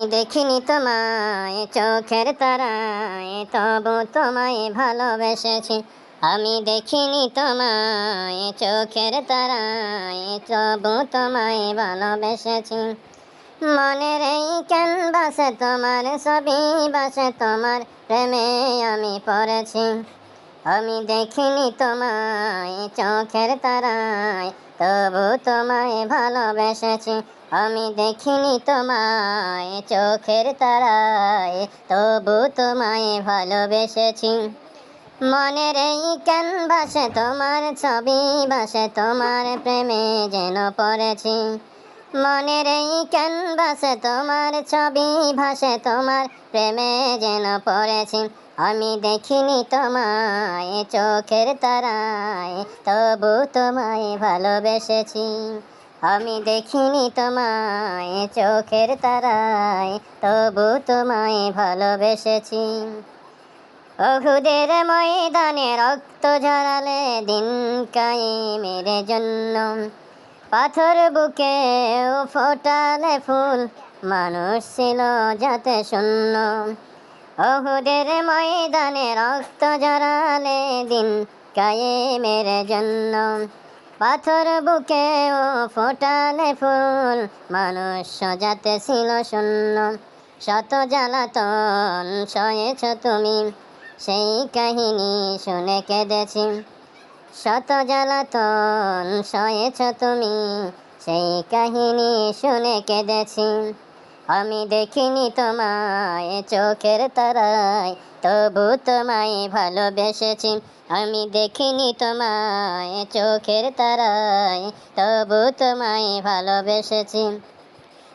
দেখিনি তোমায়, চোখের তারায়, তবু তোমায় ভালোবেসেছি। আমি দেখিনি তোমায়, চোখের তারায়, তবু তোমায় ভালোবেসেছি। মনের এই ক্যানভাসে তোমার ছবি বাসে তোমার প্রেমে আমি পড়েছি। আমি দেখিনি তোমায় চোখের তারায়, তবু তোমায় ভালোবেসেছি। আমি দেখিনি তোমায় চোখের তারায়, তবু তোমায় ভালোবেসেছি। মনের এই ক্যানভাসে তোমার ছবি বাসে তোমার প্রেমে যেন পড়েছি। মনের এই ক্যানভাসে তোমার ছবি ভাসে, তোমার প্রেমে যেন পড়েছি। আমি দেখিনি তোমায় চোখের তারায়, তবু তোমায় ভালোবেসেছি। আমি দেখিনি তোমায় চোখের তারায়, তবু তোমায় ভালোবেসেছি। অহুদের ময়দানে রক্ত ঝরালে দিন কাই কায়েমের জন্য পাথর বুকে ও ফোটালে ফুল, মানুষ ছিল যাতে শূন্য। অহুদের ময়দানে রক্ত ঝরালে দিন কায়ে মেরে জন্য। পাথর বুকে ও ফোটালে ফুল, মানুষ যাতে ছিল শূন্য। শত জ্বালাতন সয়েছ তুমি, সেই কাহিনী শুনে কেঁদেছি। শত জ্বালাতন সয়েছ তুমি। সেই কাহিনী শুনে কেঁদেছি। আমি দেখিনি তোমায় চোখের তারায়, তবু তোমায় ভালোবেসেছি। আমি দেখিনি তোমায় চোখের তারায়, তবু তোমায় ভালোবেসেছি।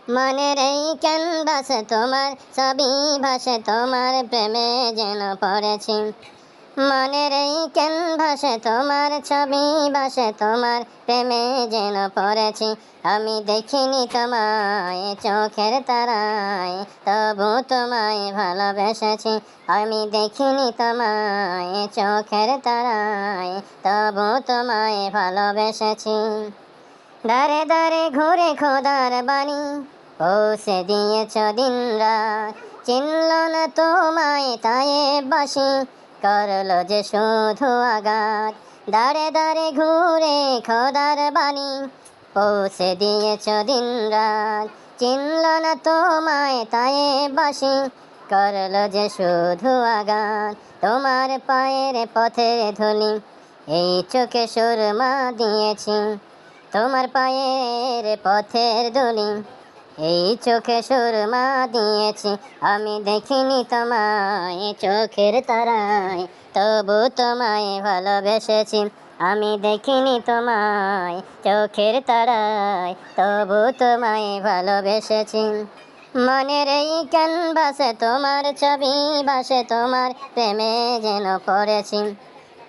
মনের এই ক্যানভাসে তোমার ছবি ভাসে, তোমার প্রেমে যেন পড়েছি। মনের এই ক্যানভাসে তোমার ছবি, ভাসে তোমার প্রেমে যেন পড়েছি। আমি দেখিনি তোমায় চোখের তারায়, তবু তোমায় ভালোবেসেছি। আমি দেখিনি তোমায় চোখের তারায়, তবু তোমায় ভালোবেসেছি। দারে দারে ঘুরে খোদার বাণী পৌঁছে দিয়েছ দিন রাত। চিনল না তোমায় তায়ে বাসি। করল যে শুধু আঘাত। দাঁড়ে দাঁড়ে ঘুরে খোদার বাণী পৌঁছে দিয়েছ দিন রাত চিনল না তোমায় তায়ে বাসি। করল যে শুধু আঘাত। তোমার পায়ের পথের ধুলি এই চোখে সুরমা দিয়েছি। তোমার পায়ের পথের দলি এই চোখে সুরমা দিয়েছি, আমি দেখিনি তোমায় চোখের তারায়। তবু তোমায় ভালোবেসেছি, আমি দেখিনি তোমায় চোখের তারায়। তবু তোমায় ভালোবেসেছি। মনের এই ক্যানভাসে তোমার ছবি বাসে তোমার প্রেমে যেন পড়েছি।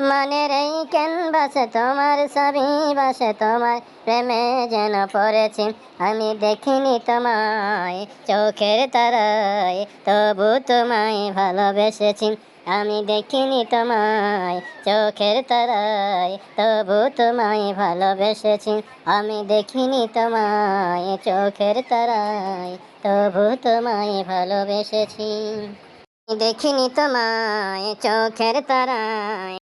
মনের এই ক্যানভাসে তোমার ছবি বাসে, তোমার প্রেমে যেন পড়েছি। আমি দেখিনি তোমায়, চোখের তারায়, তবু তোমায় ভালোবেসেছি। আমি দেখিনি তোমায়, চোখের তারায়, তবু তোমায় ভালোবেসেছি। আমি দেখিনি তোমায়, চোখের তারায়, তবু তোমায় ভালোবেসেছি। দেখিনি তোমায়, চোখের তারায়।